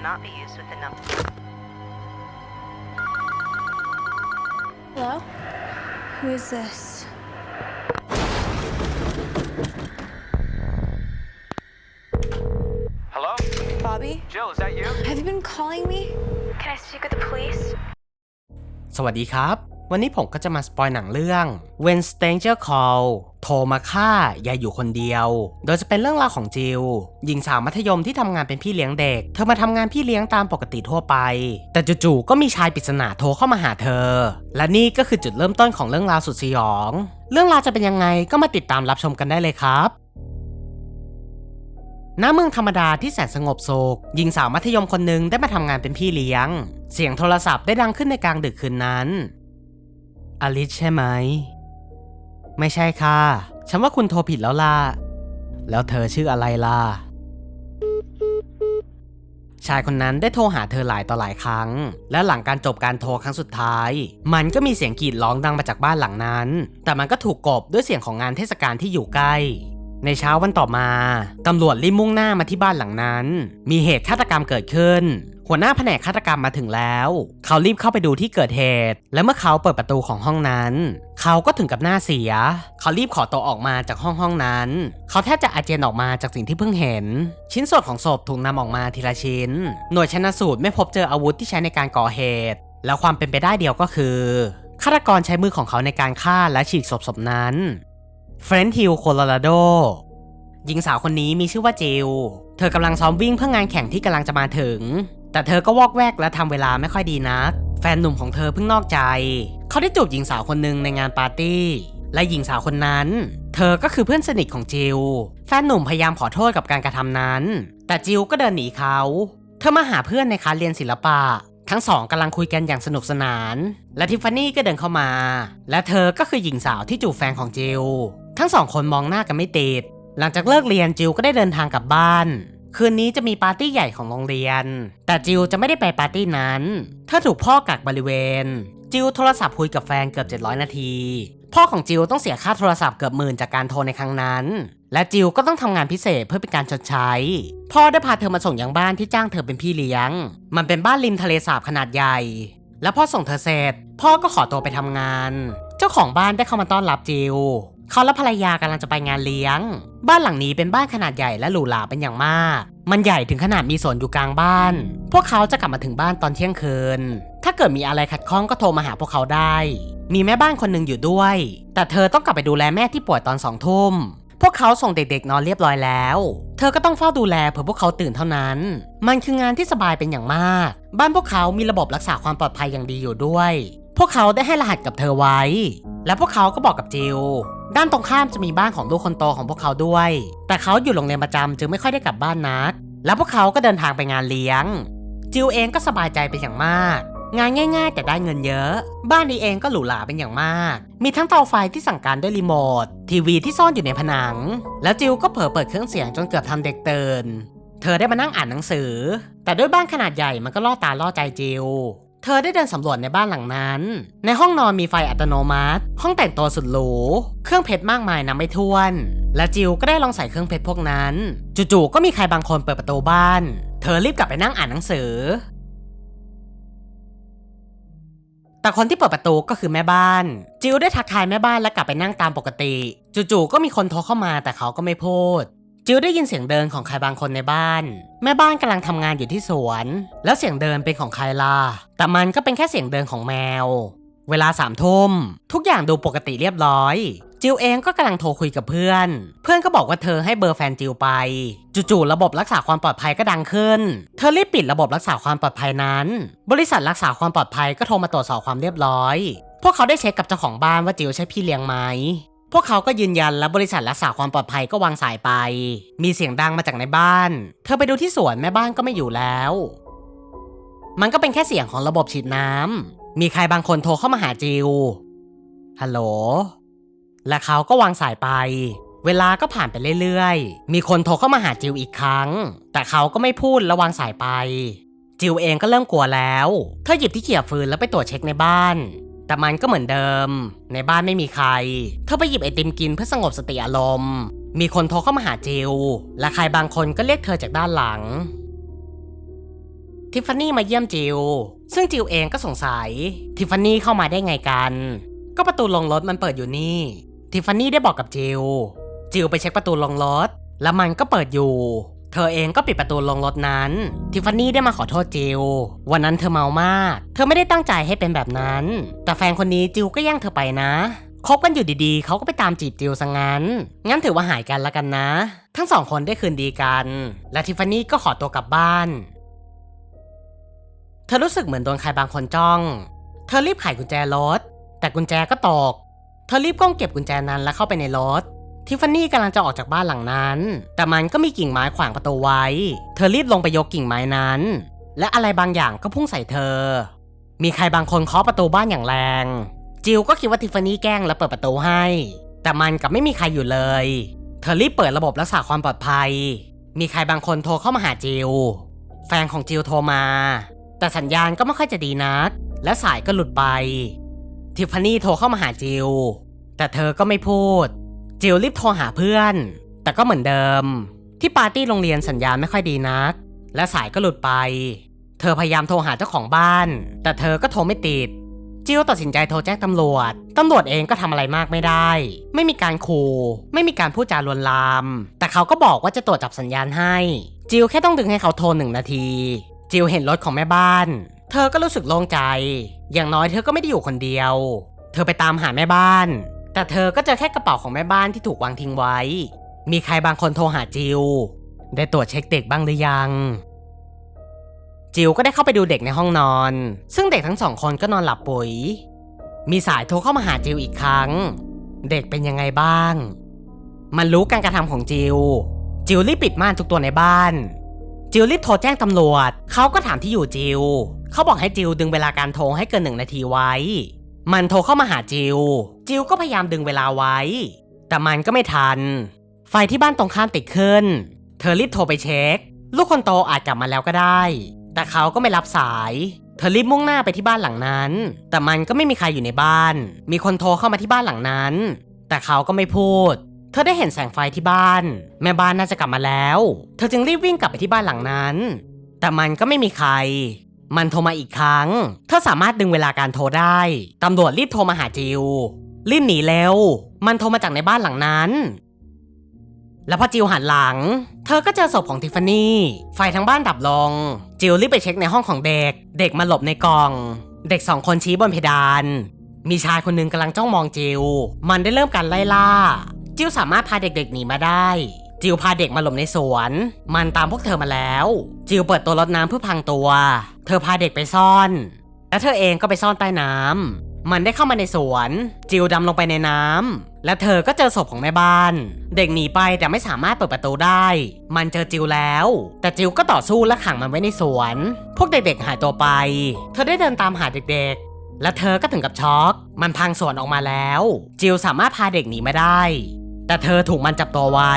cannot be used with the number. Hello? Who is this? Hello? Bobby? Jill, is that you? Have you been calling me? Can I speak with the police? สวัสดีครับ วันนี้ผมก็จะมาสปอยหนังเรื่อง When Stranger Call โทรมาฆ่าอย่าอยู่คนเดียว โดยจะเป็นเรื่องราวของจิลหญิงสาวมัธยมที่ทำงานเป็นพี่เลี้ยงเด็ก เธอมาทำงานพี่เลี้ยงตามปกติทั่วไป แต่จู่ๆก็มีชายปริศนาโทรเข้ามาหาเธอ และนี่ก็คือจุดเริ่มต้นของเรื่องราวสุดสยอง เรื่องราวจะเป็นยังไงก็มาติดตามรับชมกันได้เลยครับณเมืองธรรมดาที่แสนสงบสุขหญิงสาวมัธยมคนหนึ่งได้มาทำงานเป็นพี่เลี้ยง เสียงโทรศัพท์ได้ดังขึ้นในกลางดึกคืนนั้น อลิซใช่ไหม ไม่ใช่ค่ะ ฉันว่าคุณโทรผิดแล้วล่ะ แล้วเธอชื่ออะไรล่ะ ชายคนนั้นได้โทรหาเธอหลายต่อหลายครั้ง และหลังการจบการโทรครั้งสุดท้าย มันก็มีเสียงกรีดร้องดังมาจากบ้านหลังนั้น แต่มันก็ถูกกลบด้วยเสียงของงานเทศกาลที่อยู่ใกล้ ในเช้าวันต่อมา ตำรวจรีบมุ่งหน้ามาที่บ้านหลังนั้น มีเหตุฆาตกรรมเกิดขึ้น หัวหน้าแผนกฆาตกรรมมาถึงแล้ว เขารีบเข้าไปดูที่เกิดเหตุ และเมื่อเขาเปิดประตูของห้องนั้น เขาก็ถึงกับหน้าเสีย เขารีบขอตัวออกมาจากห้องห้องนั้น เขาแทบจะอาเจียนออกมาจากสิ่งที่เพิ่งเห็น ชิ้นส่วนของศพถูกนำออกมาทีละชิ้น หน่วยชนสูตรไม่พบเจออาวุธที่ใช้ในการก่อเหตุ แล้วความเป็นไปได้เดียวก็คือฆาตกรใช้มือของเขาในการฆ่าและฉีกศพศพนั้น เฟรนทิลโคโลราโดหญิงสาวคนนี้มีชื่อว่าจิลเธอกำลังซ้อมวิ่งเพื่องานแข่งที่กำลังจะมาถึง แต่เธอก็วอกแวกและทำเวลาไม่ค่อยดีนัก แฟนหนุ่มของเธอเพิ่งนอกใจ เขาได้จูบหญิงสาวคนหนึ่งในงานปาร์ตี้ และหญิงสาวคนนั้น เธอก็คือเพื่อนสนิทของจิล แฟนหนุ่มพยายามขอโทษกับการกระทำนั้น แต่จิลก็เดินหนีเขา เธอมาหาเพื่อนในคาเรียนศิลปะ ทั้งสองกำลังคุยกันอย่างสนุกสนาน และทิฟฟานี่ก็เดินเข้ามา และเธอก็คือหญิงสาวที่จูบแฟนของจิล ทั้งสองคนมองหน้ากันไม่ติด หลังจากเลิกเรียนจิลก็ได้เดินทางกลับบ้าน คืนนี้จะมีปาร์ตี้ใหญ่ของโรงเรียน แต่จิลจะไม่ได้ไปปาร์ตี้นั้นเธอถูกพ่อกักบริเวณ จิลโทรศัพท์คุยกับแฟนเกือบ 700 นาที พ่อของจิลต้องเสียค่าโทรศัพท์เกือบหมื่นจากการโทรในครั้งนั้น และจิลก็ต้องทำงานพิเศษเพื่อเป็นการชดใช้ พ่อได้พาเธอมาส่งยังบ้านที่จ้างเธอเป็นพี่เลี้ยง มันเป็นบ้านริมทะเลสาบขนาดใหญ่ แล้วพอส่งเธอเสร็จ พ่อก็ขอตัวไปทำงาน เจ้าของบ้านได้เข้ามาต้อนรับจิล เขาและภรรยากำลังจะไปงานเลี้ยง บ้านหลังนี้เป็นบ้านขนาดใหญ่และหรูหราเป็นอย่างมาก มันใหญ่ถึงขนาดมีสวนอยู่กลางบ้าน พวกเขาจะกลับมาถึงบ้านตอนเที่ยงคืน ถ้าเกิดมีอะไรขัดข้องก็โทรมาหาพวกเขาได้ มีแม่บ้านคนหนึ่งอยู่ด้วย แต่เธอต้องกลับไปดูแลแม่ที่ป่วยตอนสองทุ่มพวกเขาส่งเด็กๆนอนเรียบร้อยแล้ว เธอก็ต้องเฝ้าดูแลเผื่อพวกเขาตื่นเท่านั้น มันคืองานที่สบายเป็นอย่างมาก บ้านพวกเขามีระบบรักษาความปลอดภัยอย่างดีอยู่ด้วย พวกเขาได้ให้รหัสกับเธอไว้ และพวกเขาก็บอกกับจิล ด้านตรงข้ามจะมีบ้านของลูกคนโตของพวกเขาด้วย แต่เขาอยู่โรงเรียนประจำจึงไม่ค่อยได้กลับบ้านนัก แล้วพวกเขาก็เดินทางไปงานเลี้ยง จิลเองก็สบายใจเป็นอย่างมาก งานง่าย ๆ แต่ได้เงินเยอะ บ้านนี้เองก็หรูหราเป็นอย่างมาก มีทั้งเตาไฟที่สั่งการด้วยรีโมท ทีวีที่ซ่อนอยู่ในผนัง แล้วจิลก็เผลอเปิดเครื่องเสียงจนเกือบทำเด็กเตือนเธอได้มานั่งอ่านหนังสือ แต่ด้วยบ้านขนาดใหญ่มันก็ล่อตาล่อใจจิล เธอได้เดินสำรวจในบ้านหลังนั้น ในห้องนอนมีไฟอัตโนมัติ ห้องแต่งตัวสุดหรู เครื่องเพชรมากมายนับไม่ถ้วน และจิลก็ได้ลองใส่เครื่องเพชรพวกนั้น จู่ๆ ก็มีใครบางคนเปิดประตูบ้าน เธอรีบกลับไปนั่งอ่านหนังสือ แต่คนที่เปิดประตูก็คือแม่บ้าน จิลได้ทักทายแม่บ้านและกลับไปนั่งตามปกติ จู่ๆ ก็มีคนโทรเข้ามาแต่เขาก็ไม่พูด จิลได้ยินเสียงเดินของใครบางคนในบ้าน แม่บ้านกำลังทำงานอยู่ที่สวน แล้วเสียงเดินเป็นของใครล่ะแต่มันก็เป็นแค่เสียงเดินของแมว เวลาสามทุ่มทุกอย่างดูปกติเรียบร้อย จิลเองก็กำลังโทรคุยกับเพื่อน เพื่อนก็บอกว่าเธอให้เบอร์แฟนจิลไป จู่ๆระบบรักษาความปลอดภัยก็ดังขึ้น เธอรีบปิดระบบรักษาความปลอดภัยนั้น บริษัทรักษาความปลอดภัยก็โทรมาตรวจสอบความเรียบร้อย พวกเขาได้เช็คกับเจ้าของบ้านว่าจิลใช่พี่เลี้ยงไหม พวกเขาก็ยืนยันและบริษัทรักษาความปลอดภัยก็วางสายไป มีเสียงดังมาจากในบ้าน เธอไปดูที่สวนแม่บ้านก็ไม่อยู่แล้ว มันก็เป็นแค่เสียงของระบบฉีดน้ำ มีใครบางคนโทรเข้ามาหาจิลฮัลโหล และเขาก็วางสายไป เวลาก็ผ่านไปเรื่อยๆ มีคนโทรเข้ามาหาจิลอีกครั้ง แต่เขาก็ไม่พูดและวางสายไปจิลเองก็เริ่มกลัวแล้ว เธอหยิบที่เขี่ยฟืนแล้วไปตรวจเช็คในบ้าน แต่มันก็เหมือนเดิม ในบ้านไม่มีใคร เธอไปหยิบไอติมกินเพื่อสงบสติอารมณ์ มีคนโทรเข้ามาหาจิล และใครบางคนก็เรียกเธอจากด้านหลัง ทิฟฟานี่มาเยี่ยมจิวซึ่งจิวเองก็สงสัย ทิฟฟานี่เข้ามาได้ไงกัน ก็ประตูลงรถมันเปิดอยู่นี่ ทิฟฟานี่ได้บอกกับจิวจิวไปเช็คประตูลงรถ แล้วมันก็เปิดอยู่ เธอเองก็ปิดประตูลงรถนั้น ทิฟฟานี่ได้มาขอโทษจิววันนั้นเธอเมามาก เธอไม่ได้ตั้งใจให้เป็นแบบนั้น แต่แฟนคนนี้จิวก็แย่งเธอไปนะคบกันอยู่ดีๆ เขาก็ไปตามจีบจิวซะงั้น งั้นถือว่าหายกันละกันนะ ทั้งสองคนได้คืนดีกัน และทิฟฟานี่ก็ขอตัวกลับบ้าน เธอรู้สึกเหมือนโดนใครบางคนจ้อง เธอรีบไขกุญแจรถ แต่กุญแจก็ตก เธอรีบก้มเก็บกุญแจนั้นแล้วเข้าไปในรถ ทิฟฟานี่กำลังจะออกจากบ้านหลังนั้น แต่มันก็มีกิ่งไม้ขวางประตูไว้ เธอรีบลงไปยกกิ่งไม้นั้น และอะไรบางอย่างก็พุ่งใส่เธอ มีใครบางคนเคาะประตูบ้านอย่างแรง จิวก็คิดว่าทิฟฟานี่แกล้งแล้วเปิดประตูให้ แต่มันกลับไม่มีใครอยู่เลย เธอรีบเปิดระบบรักษาความปลอดภัย มีใครบางคนโทรเข้ามาหาจิวแฟนของจิวโทรมา แต่สัญญาณก็ไม่ค่อยจะดีนัก และสายก็หลุดไป ทิฟฟานี่โทรเข้ามาหาจิวแต่เธอก็ไม่พูด จิวรีบโทรหาเพื่อน แต่ก็เหมือนเดิม ที่ปาร์ตี้โรงเรียนสัญญาณไม่ค่อยดีนัก และสายก็หลุดไป เธอพยายามโทรหาเจ้าของบ้าน แต่เธอก็โทรไม่ติด จิวตัดสินใจโทรแจ้งตำรวจ ตำรวจเองก็ทำอะไรมากไม่ได้ ไม่มีการขู่ไม่มีการพูดจาลวนลาม แต่เขาก็บอกว่าจะตรวจจับสัญญาณให้ จิวแค่ต้องดึงให้เขาโทรหนึ่งนาที จิวเห็นรถของแม่บ้าน เธอก็รู้สึกโล่งใจ อย่างน้อยเธอก็ไม่ได้อยู่คนเดียว เธอไปตามหาแม่บ้าน แต่เธอก็เจอแค่กระเป๋าของแม่บ้านที่ถูกวางทิ้งไว้ มีใครบางคนโทรหาจิว ได้ตรวจเช็คเด็กบ้างหรือยัง จิวก็ได้เข้าไปดูเด็กในห้องนอน ซึ่งเด็กทั้งสองคนก็นอนหลับปุ๋ย มีสายโทรเข้ามาหาจิวอีกครั้ง เด็กเป็นยังไงบ้าง มันรู้การกระทำของจิว จิวรีบปิดม่านทุกตัวในบ้าน จิวรีบโทรแจ้งตำรวจ เขาก็ถามที่อยู่จิว เขาบอกให้จิวดึงเวลาการโทรให้เกินหนึ่งนาทีไว้ มันโทรเข้ามาหาจิว จิวก็พยายามดึงเวลาไว้ แต่มันก็ไม่ทัน ไฟที่บ้านตรงข้ามติดขึ้น เธอรีบโทรไปเช็ค ลูกคนโตอาจกลับมาแล้วก็ได้ แต่เขาก็ไม่รับสาย เธอรีบมุ่งหน้าไปที่บ้านหลังนั้น แต่มันก็ไม่มีใครอยู่ในบ้าน มีคนโทรเข้ามาที่บ้านหลังนั้น แต่เขาก็ไม่พูด เธอได้เห็นแสงไฟที่บ้าน แม่บ้านน่าจะกลับมาแล้ว เธอจึงรีบวิ่งกลับไปที่บ้านหลังนั้น แต่มันก็ไม่มีใคร มันโทรมาอีกครั้ง เธอสามารถดึงเวลาการโทรได้ ตำรวจรีบโทรมาหาจิวรีบหนีเร็ว มันโทรมาจากในบ้านหลังนั้น แล้วพอจิวหันหลัง เธอก็เจอศพของทิฟฟานี่ไฟทั้งบ้านดับลง จิวรีบไปเช็คในห้องของเด็ก เด็กมาหลบในกล่อง เด็กสองคนชี้บนเพดาน มีชายคนหนึ่งกำลังจ้องมองจิว มันได้เริ่มการไล่ล่า จิวสามารถพาเด็กๆหนีมาได้ จิวพาเด็กมาหลบในสวน มันตามพวกเธอมาแล้ว จิวเปิดตัวรถน้ำเพื่อพังตัว เธอพาเด็กไปซ่อน และเธอเองก็ไปซ่อนใต้น้ำมันได้เข้ามาในสวน จิวดำลงไปในน้ำและเธอก็เจอศพของแม่บ้าน เด็กหนีไปแต่ไม่สามารถเปิดประตูได้ มันเจอจิวแล้ว แต่จิวก็ต่อสู้และขังมันไว้ในสวน พวกเด็กๆหายตัวไป เธอได้เดินตามหาเด็กๆและเธอก็ถึงกับช็อก มันพังสวนออกมาแล้ว จิวสามารถพาเด็กหนีมาได้ แต่เธอถูกมันจับตัวไว้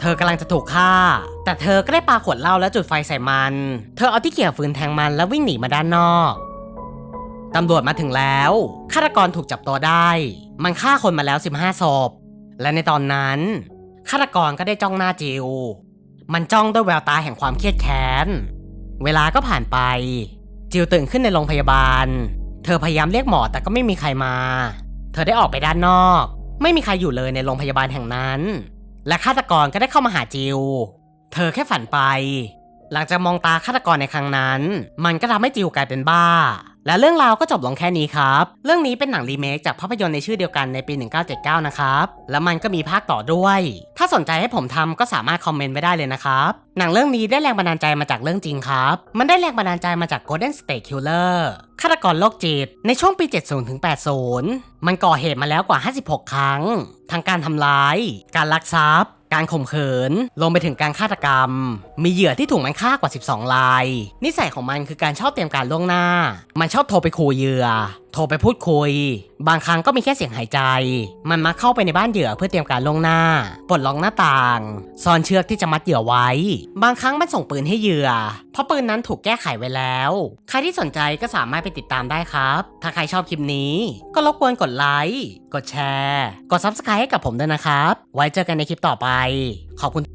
เธอกำลังจะถูกฆ่า แต่เธอก็ได้ปาขวดเหล้าและจุดไฟใส่มัน เธอเอาที่เกี่ยวฟืนแทงมันแล้ววิ่งหนีมาด้านนอกตำรวจมาถึงแล้วฆาตกรถูกจับตัวได้ มันฆ่าคนมาแล้ว 15ศพและในตอนนั้นฆาตกรก็ได้จ้องหน้าจิว มันจ้องด้วยแววตาแห่งความเครียดแค้น เวลาก็ผ่านไป จิวตื่นขึ้นในโรงพยาบาล เธอพยายามเรียกหมอแต่ก็ไม่มีใครมา เธอได้ออกไปด้านนอก ไม่มีใครอยู่เลยในโรงพยาบาลแห่งนั้น และฆาตกรก็ได้เข้ามาหาจิว เธอแค่ฝันไป หลังจากมองตาฆาตกรในครั้งนั้น มันก็ทำให้จิวกลายเป็นบ้า และเรื่องราวก็จบลงแค่นี้ครับ เรื่องนี้เป็นหนังรีเมคจากภาพยนตร์ในชื่อเดียวกันในปี 1979 นะครับ แล้วมันก็มีภาคต่อด้วย ถ้าสนใจให้ผมทำก็สามารถคอมเมนต์ไว้ได้เลยนะครับ หนังเรื่องนี้ได้แรงบันดาลใจมาจากเรื่องจริงครับ มันได้แรงบันดาลใจมาจาก Golden State Killer ฆาตกรโรคจิต ในช่วงปี 70ถึง80 มันก่อเหตุมาแล้วกว่า 56 ครั้ง ทั้งการทำร้าย การลักทรัพย์ การข่มขืนลงไปถึงการฆาตกรรม มีเหยื่อที่ถูกมันฆ่ากว่า 12 ราย นิสัยของมันคือการชอบเตรียมการล่วงหน้า มันชอบโทรไปขู่เหยื่อโทรไปพูดคุย บางครั้งก็มีแค่เสียงหายใจ มันมักเข้าไปในบ้านเหยื่อเพื่อเตรียมการล่วงหน้า ปลดล็อกหน้าต่าง ซ่อนเชือกที่จะมัดเหยื่อไว้ บางครั้งมันส่งปืนให้เหยื่อ เพราะปืนนั้นถูกแก้ไขไว้แล้ว ใครที่สนใจก็สามารถไปติดตามได้ครับ ถ้าใครชอบคลิปนี้ ก็รบกวนกดไลค์ กดแชร์ กด Subscribe ให้กับผมด้วยนะครับ ไว้เจอกันในคลิปต่อไป ขอบคุณ